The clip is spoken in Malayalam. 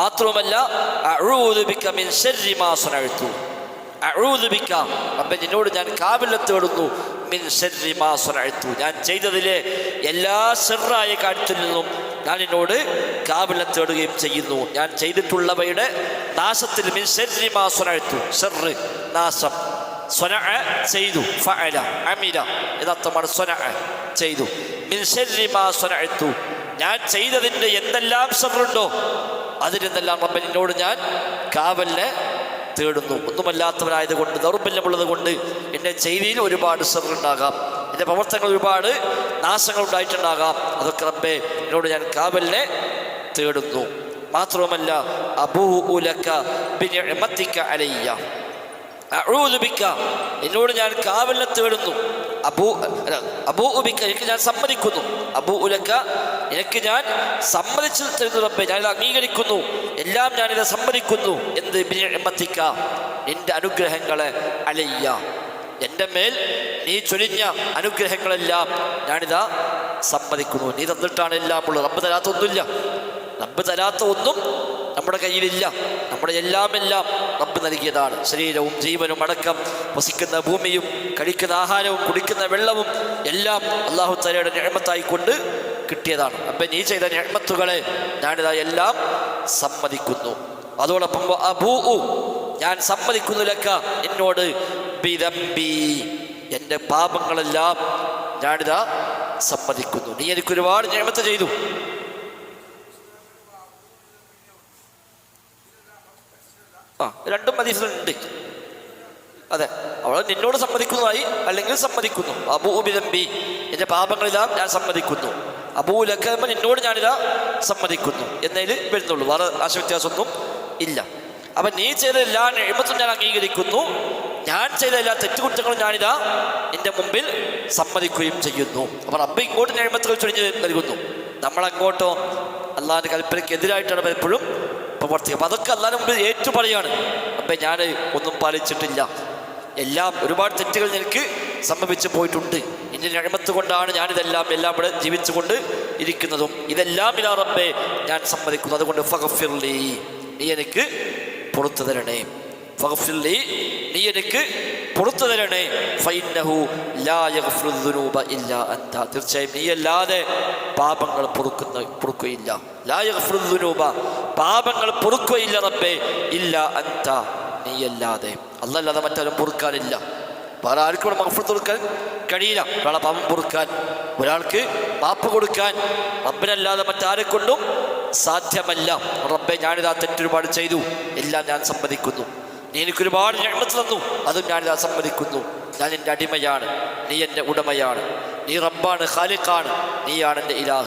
മാത്രവുമല്ല റബ്ബേ നിന്നോട് ഞാൻ കാവലം തേടുന്നു മിൻ ശർരി മാ സനഅതു ഞാൻ ചെയ്തതിലെ എല്ലാ ഷെറായ കാര്യത്തിൽ നിന്നും ഞാൻ എന്നോട് കാവലം ചെയ്യുന്നു. ഞാൻ ചെയ്തിട്ടുള്ളവയുടെ നാശത്തിൽ മിൻ നാശം. ചെയ്തു. ഫഅല ചെയ്തു. ഞാൻ ചെയ്തതിന്റെ എന്തെല്ലാം ഷർറുണ്ടോ റബ്ബൻ എന്നോട് ഞാൻ കാവലിനെ തേടുന്നു. ഒന്നുമല്ലാത്തവനായതുകൊണ്ട് ദൗർബല്യമുള്ളത് കൊണ്ട് എന്റെ ചെയ്തിയിൽ ഒരുപാട് ഷർറുണ്ടാകാം എന്റെ പ്രവർത്തനങ്ങൾ ഒരുപാട് നാശങ്ങൾ ഉണ്ടായിട്ടുണ്ടാകാം. അതൊക്കെ റബ്ബെ എന്നോട് ഞാൻ കാവലിനെ തേടുന്നു. മാത്രവുമല്ല അബൂലക്ക അലയ്യ. അഊദു ബിക എന്നോട് ഞാൻ കാവലിനെ തേടുന്നു. അബൂ അബൂ ഉബിക്ക എനിക്ക് ഞാൻ സമ്മതിക്കുന്നു. അബൂ ഉലക്ക എനിക്ക് ഞാൻ സമ്മതിച്ചു തരുന്നു ഞാനിത് അംഗീകരിക്കുന്നു. എല്ലാം ഞാനിത് സമ്മതിക്കുന്നു. എന്ത് എമ്പത്തിക്ക നിന്റെ അനുഗ്രഹങ്ങളെ അലയ്യ എന്റെ മേൽ നീ ചൊരിഞ്ഞ അനുഗ്രഹങ്ങളെല്ലാം ഞാനിതാ സമ്മതിക്കുന്നു. നീ തന്നിട്ടാണ് എല്ലാം ഉള്ളത്. റബ്ബ് തരാത്തൊന്നുമില്ല. റബ്ബ് തരാത്ത ഒന്നും നമ്മുടെ കയ്യിലില്ല. നമ്മുടെ എല്ലാം എല്ലാം റബ്ബ് നൽകിയതാണ്. ശരീരവും ജീവനും അടക്കം വസിക്കുന്ന ഭൂമിയും കഴിക്കുന്ന ആഹാരവും കുടിക്കുന്ന വെള്ളവും എല്ലാം അള്ളാഹു തലയുടെ ഞഴമത്തായി കൊണ്ട് കിട്ടിയതാണ്. അപ്പം നീ ചെയ്ത ഞാൻ ഞാനിതാ എല്ലാം സമ്മതിക്കുന്നു. അതോടൊപ്പം അബൂ ഞാൻ സമ്മതിക്കുന്നു ലക്ക എന്നോട് ബിദംബി എന്റെ പാപങ്ങളെല്ലാം ഞാനിതാ സമ്മതിക്കുന്നു. നീ എനിക്ക് ഒരുപാട് ഞഴമത്ത് ചെയ്തു. ആ രണ്ടും ഹദീസിലുണ്ട് അതെ അവൾ നിന്നോട് സമ്മതിക്കുന്നതായി അല്ലെങ്കിൽ സമ്മതിക്കുന്നു. അബൂബിതമ്പി എന്റെ പാപങ്ങളെല്ലാം ഞാൻ സമ്മതിക്കുന്നു. അബൂലക്കമ്മ എന്നോട് ഞാനിതാ സമ്മതിക്കുന്നു. എന്നതിൽ വരുന്നുള്ളൂ. വേറെ ആശവ്യത്യാസമൊന്നും ഇല്ല. അപ്പം നീ ചെയ്ത എല്ലാ എഴുപത്തും ഞാൻ അംഗീകരിക്കുന്നു. ഞാൻ ചെയ്ത എല്ലാ തെറ്റുകുറ്റങ്ങളും ഞാനിതാ എന്റെ മുമ്പിൽ സമ്മതിക്കുകയും ചെയ്യുന്നു. അപ്പോൾ റബ്ബ് ഇങ്ങോട്ട് എഴുപത്തുകൾ ചൊരിഞ്ഞ് നൽകുന്നു. നമ്മളങ്ങോട്ടോ അള്ളാഹിന്റെ കൽപ്പനയ്ക്ക് എതിരായിട്ടാണ് പലപ്പോഴും പ്രവർത്തിക്കുക. അപ്പോൾ അതൊക്കെ അല്ലാതെ മുമ്പിൽ ഏറ്റു പറയാണ് അപ്പം ഞാൻ ഒന്നും പാലിച്ചിട്ടില്ല. എല്ലാം ഒരുപാട് തെറ്റുകൾ എനിക്ക് സംഭവിച്ചു പോയിട്ടുണ്ട്. ഇനി അഴിമത്തുകൊണ്ടാണ് ഞാനിതെല്ലാം എല്ലാം ഇവിടെ ജീവിച്ചുകൊണ്ട് ഇരിക്കുന്നതും. ഇതെല്ലാം ഇലാ ഞാൻ സമ്മതിക്കുന്നു. അതുകൊണ്ട് ഫഗഫിർലി നീ എനിക്ക് പുറത്തു തരണേ. ഫഗഫിർലി നീ എനിക്ക് പുറത്തു തരണേ. ഫൈനഹു ലാ ഇല്ല എന്താ തീർച്ചയായും നീ അല്ലാതെ പാപങ്ങൾ പൊറുക്കുന്ന പൊറുക്കുകയില്ല ലാ യഗ്ഫിറു ദുനൂബ പാപങ്ങൾ പൊറുക്കുകയില്ല റബ്ബേ. ഇല്ല അൻത നീയല്ലാതെ. അല്ലല്ലാതെ മറ്റാരും പൊറുക്കാനില്ല. വേറെ ആർക്കും ഇവിടെ മഹഫത്ത് കൊടുക്കാൻ കഴിയില്ല. ഒരാളെ പാപം പൊറുക്കാൻ ഒരാൾക്ക് പാപ്പ് കൊടുക്കാൻ. റബ്ബിനല്ലാതെ മറ്റാരെ കൊണ്ടും സാധ്യമല്ല. റബ്ബെ ഞാനിതാ തെറ്റൊരുപാട് ചെയ്തു. എല്ലാം ഞാൻ സമ്മതിക്കുന്നു. നീ എനിക്കൊരുപാട് ഞങ്ങൾ തന്നു. അതും ഞാനിതാ സമ്മതിക്കുന്നു. ഞാൻ എന്റെ അടിമയാണ്. നീ എന്റെ ഉടമയാണ്. നീ റബ്ബാണ് ഖാലിഖാണ്. നീയാണ് എന്റെ ഇലാഹ്.